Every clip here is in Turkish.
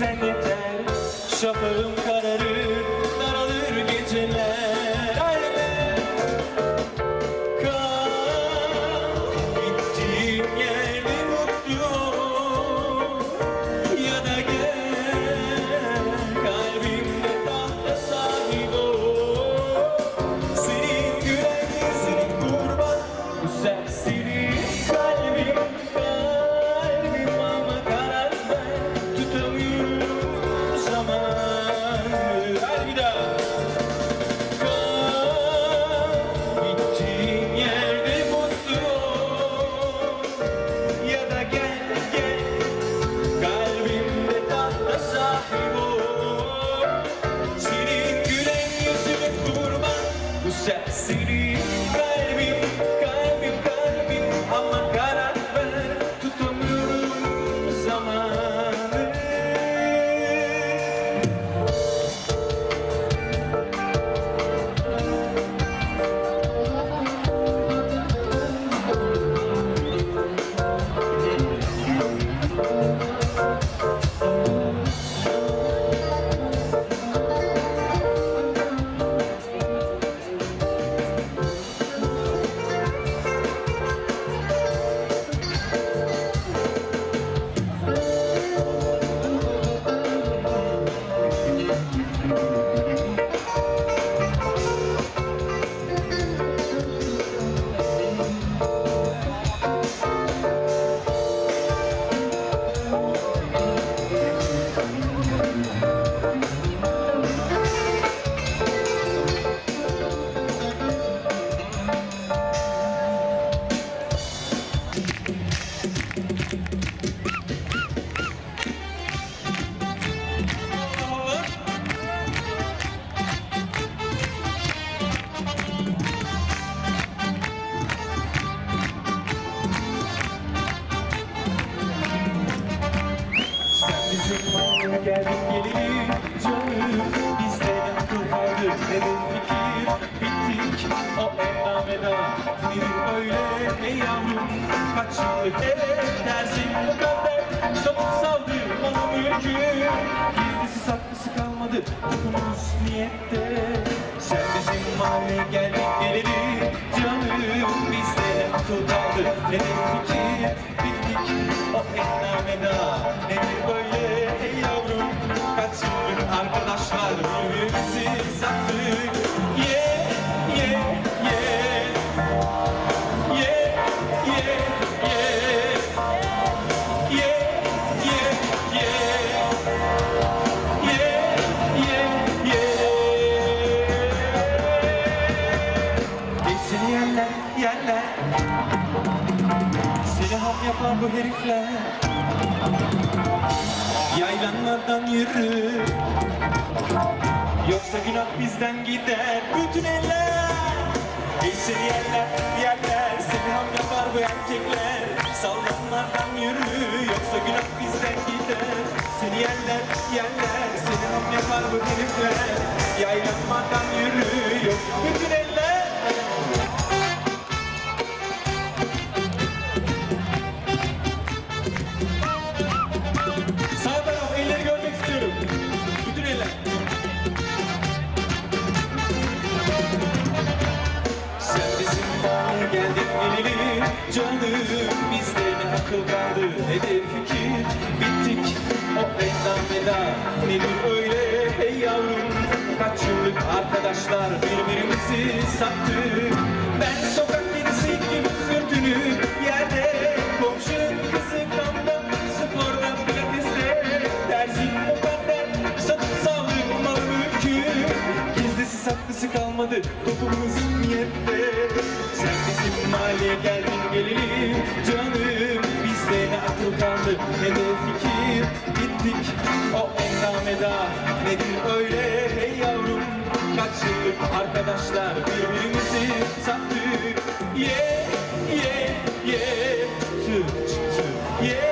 sen yeter. Şoförüm gel gelelim canım. Bizde akıl kaldı neden fikir. Bittik O enda veda bir öyle ey yavrum Kaç yıllık ev dersin bu kadar. Salıp saldı malı mülkü. Gizlisi saklısı kalmadı Okumuz niyette. Sen bizim mahalle gel gelelim canım. Bizde akıl kaldı neden fikir. Bittik O enda bizden gider bütün eller. Geçsin yerler yerler seni ham yapar bu erkekler. Sallanlardan yürü yoksa günah bizden gider. Seni yerler yerler seni ham yapar bu herifler. Yaylanmadan yürü yok. Bütün eller veda Nedir öyle hey yavrum? Kaç yıllık arkadaşlar birbirimizi sattık Ben sokak arkadaşlar. Birbirimizi sattık. Yeah, yeah, yeah Türk, Türk Yeah,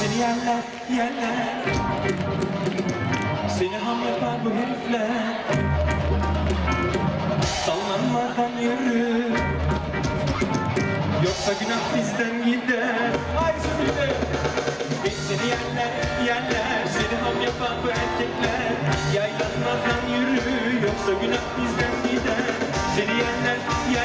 seni yerler, yerler. Seni ham yapar bu herifler. Sallanmadan yürü. Yoksa günah bizden gider Ay söyle Biz seni yerler yerler. Seni ham yapan bu erkekler. Yaylanmadan yürü Yoksa günah bizden gider. Seni yerler yerler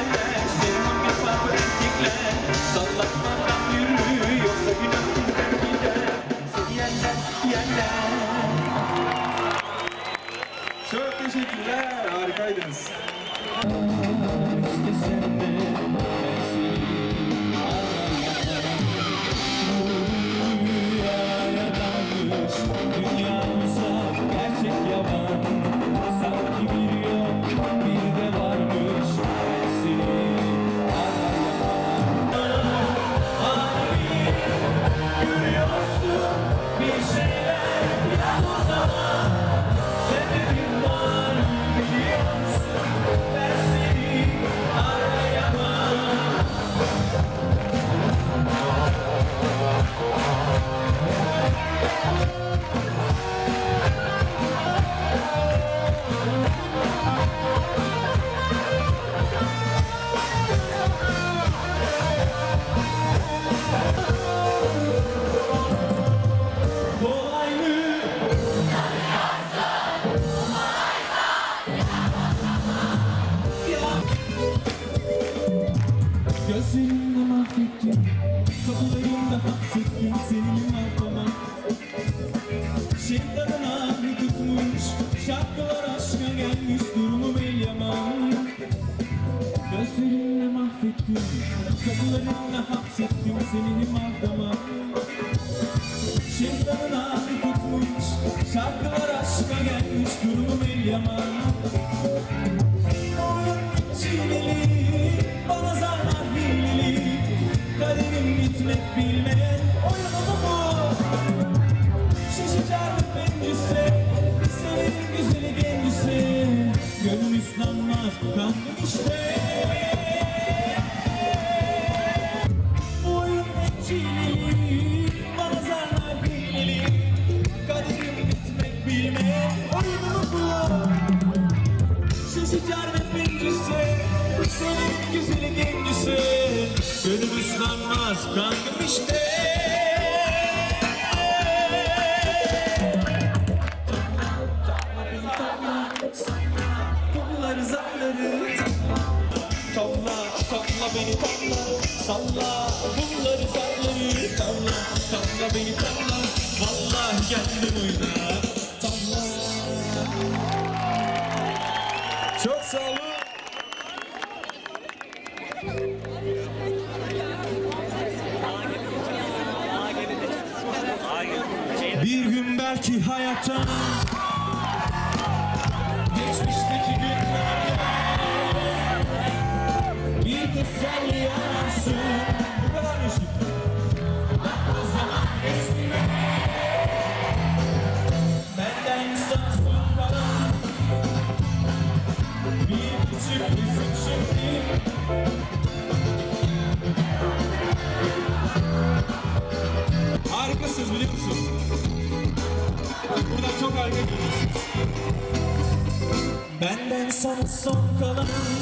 seninim adama Şırdanına tutmuş Şarkılar aşka gelmiş Durumum el yaman Çiğneli Bana zarlar hileli Kaderim bitmek bilmeyen Oyunu bu. Şişicar pencüse Severim güzeli gencüse. Gönül ıslanmaz Kandım işte Bir gün belki hayattan geçmişteki günlerde bir teselli ararsın. Bu kadar yaşayın. so kalan